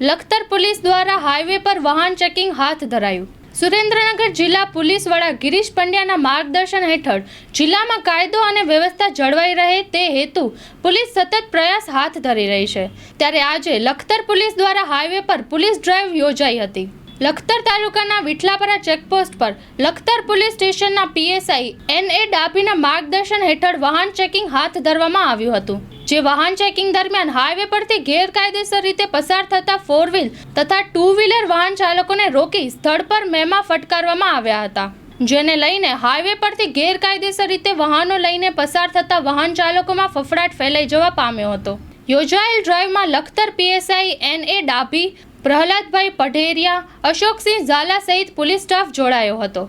Lakhtar police દ્વારા highway પર વાહન ચેકિંગ હાથ ધરાયું. સુરેન્દ્રનગર જિલ્લા પોલીસ વડા ગિરીશ પંડ્યાના માર્ગદર્શન હેઠળ જિલ્લામાં કાયદો અને વ્યવસ્થા જળવાઈ રહે તે હેતુ પોલીસ સતત પ્રયાસ હાથ ધરી રહી છે. ત્યારે આજે લખતર પોલીસ દ્વારા હાઈવે પર પોલીસ ડ્રાઈવ યોજાઈ હતી. લખતર તાલુકાના વિઠલાપરા ચેકપોસ્ટ પર લખતર પોલીસ સ્ટેશનના પીએસઆઈ એન એ ડાભીના માર્ગદર્શન હેઠળ વાહન ચેકિંગ હાથ ધરવામાં આવ્યું હતું. જે વાહન ચેકિંગ દરમિયાન હાઈવે પરથી ગેરકાયદેસર રીતે પસાર થતા ફોર વ્હીલ તથા ટુ વ્હીલર વાહન ચાલકોને રોકી સ્થળ પર મેમા ફટકારવામાં આવ્યા હતા. જેને લઈને હાઈવે પરથી ગેરકાયદેસર રીતે વાહનો લઈને પસાર થતા વાહન ચાલકોમાં ફફડાટ ફેલાઈ જવા પામ્યો હતો. યોજાયેલ ડ્રાઈવમાં Lakhtar PSI N A Dabhi, Prahladbhai Paderiya, Ashoksinh Zala સહિત પોલીસ સ્ટાફ જોડાયો હતો.